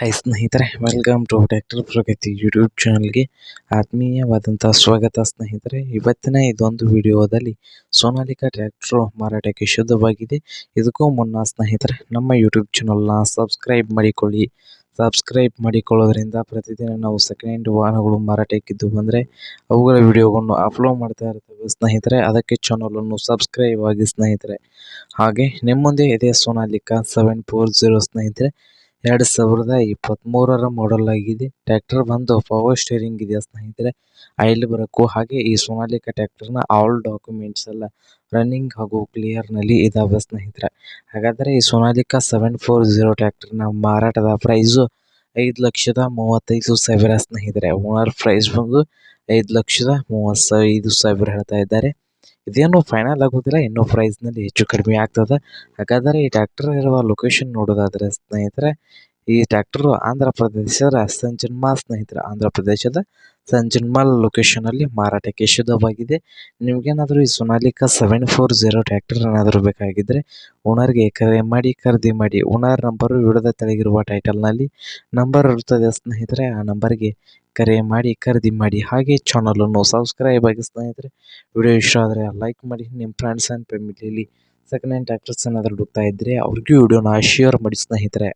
Hi ಸ್ನೇಹಿತರೆ welcome to doctor Pragati YouTube ಚಾನಲ್ಗೆ ಆತ್ಮೀಯವಾದಂಥ ಸ್ವಾಗತ ಸ್ನೇಹಿತರೆ. ಇವತ್ತಿನ ಇದೊಂದು ವಿಡಿಯೋದಲ್ಲಿ ಸೋನಾಲಿಕಾ ಟ್ರ್ಯಾಕ್ಟ್ರು ಮಾರಾಟಕ್ಕೆ ಶುದ್ಧವಾಗಿದೆ. ಇದಕ್ಕೂ ಮುನ್ನ ಸ್ನೇಹಿತರೆ, ನಮ್ಮ ಯೂಟ್ಯೂಬ್ ಚಾನಲ್ನ ಸಬ್ಸ್ಕ್ರೈಬ್ ಮಾಡಿಕೊಳ್ಳಿ. ಸಬ್ಸ್ಕ್ರೈಬ್ ಮಾಡಿಕೊಳ್ಳೋದ್ರಿಂದ ಪ್ರತಿದಿನ ನಾವು ಸೆಕೆಂಡ್ ಹ್ಯಾಂಡ್ ವಾಹನಗಳು ಮಾರಾಟಕ್ಕಿದ್ದು ಬಂದರೆ ಅವುಗಳ ವಿಡಿಯೋಗಳನ್ನು ಅಪ್ಲೋಡ್ ಮಾಡ್ತಾ ಇರ್ತೇವೆ ಸ್ನೇಹಿತರೆ. ಅದಕ್ಕೆ ಚಾನಲನ್ನು ಸಬ್ಸ್ಕ್ರೈಬ್ ಆಗಿ ಸ್ನೇಹಿತರೆ. ಹಾಗೆ ನಿಮ್ಮೊಂದೇ ಇದೆ ಸೋನಾಲಿಕಾ ಸೆವೆನ್ ಫೋರ್ ಜೀರೋ ಸ್ನೇಹಿತರೆ. ಎರಡು ಸಾವಿರದ ಇಪ್ಪತ್ಮೂರರ ಮಾಡೆಲ್ ಆಗಿದೆ. ಟ್ರ್ಯಾಕ್ಟರ್ ಬಂದು ಪವರ್ ಸ್ಟೇರಿಂಗ್ ಇದೆ ಸ್ನೇಹಿತರೆ. ಆಯಿಲ್ ಬರಕು ಹಾಗೆ ಈ ಸೋನಾಲಿಕಾ ಟ್ರ್ಯಾಕ್ಟರ್ನ ಆಲ್ ಡಾಕ್ಯುಮೆಂಟ್ಸ್ ಎಲ್ಲ ರನ್ನಿಂಗ್ ಹಾಗೂ ಕ್ಲಿಯರ್ನಲ್ಲಿ ಇದಾವೆ ಸ್ನೇಹಿತರೆ. ಹಾಗಾದರೆ ಈ ಸೋನಾಲಿಕಾ ಸೆವೆನ್ ಫೋರ್ ಜೀರೋ ಟ್ರ್ಯಾಕ್ಟರ್ನ ಮಾರಾಟದ ಪ್ರೈಸ್ ಐದು ಲಕ್ಷದ ಮೂವತ್ತೈದು ಸಾವಿರ ಸ್ನೇಹಿತರೆ. ಓನರ್ ಪ್ರೈಸ್ ಬಂದು ಐದು ಲಕ್ಷದ ಮೂವತ್ತೈದು ಸಾವಿರ ಹೇಳ್ತಾ ಇದ್ದಾರೆ. ಇದೇನು ಫೈನಲ್ ಆಗೋದಿಲ್ಲ, ಇನ್ನೂ ಪ್ರೈಸ್ನಲ್ಲಿ ಹೆಚ್ಚು ಕಡಿಮೆ ಆಗ್ತದೆ. ಹಾಗಾದರೆ ಈ ಟ್ರ್ಯಾಕ್ಟರ್ ಇರುವ ಲೊಕೇಶನ್ ನೋಡೋದಾದರೆ ಸ್ನೇಹಿತರೆ, ಈ ಟ್ರ್ಯಾಕ್ಟರು ಆಂಧ್ರ ಪ್ರದೇಶದ ಸಂಜನ್ಮಾ ಸ್ನೇಹಿತರೆ, ಆಂಧ್ರ ಪ್ರದೇಶದ ಸಂಜನ್ಮಾಲ್ ಲೊಕೇಶನಲ್ಲಿ ಮಾರಾಟಕ್ಕೆ ಶುದ್ಧವಾಗಿದೆ ನಿಮಗೇನಾದರೂ ಈ Sonalika seven four zero tractor ಏನಾದರೂ ಬೇಕಾಗಿದ್ದರೆ ಓನರ್ಗೆ ಕರೆ ಮಾಡಿ, ಖರೀದಿ ಮಾಡಿ. ಓನರ್ ನಂಬರು ವಿಡದ ತೆಳಗಿರುವ ಟೈಟಲ್ನಲ್ಲಿ ನಂಬರ್ ಇರುತ್ತದೆ ಸ್ನೇಹಿತರೆ, ಆ ನಂಬರ್ಗೆ ಕರೆ ಮಾಡಿ, ಖರೀದಿ ಮಾಡಿ, ಹಾಗೆ ಚಾನಲನ್ನು ಸಬ್ಸ್ಕ್ರೈಬ್ ಆಗಿ ಸ್ನೇಹಿತರೆ ವಿಡಿಯೋ ಇಷ್ಟ ಆದರೆ ಲೈಕ್ ಮಾಡಿ. ನಿಮ್ಮ ಫ್ರೆಂಡ್ಸ್ ಆ್ಯಂಡ್ ಫ್ಯಾಮಿಲಿಯಲ್ಲಿ ಸೆಕೆಂಡ್ ಹ್ಯಾಂಡ್ ಟ್ರ್ಯಾಕ್ಟರ್ಸ್ ಏನಾದರೂ ಹುಡುಕ್ತಾ ಇದ್ದರೆ ಅವ್ರಿಗೂ ವಿಡಿಯೋನ ಶೇರ್ ಮಾಡಿ ಸ್ನೇಹಿತರೆ.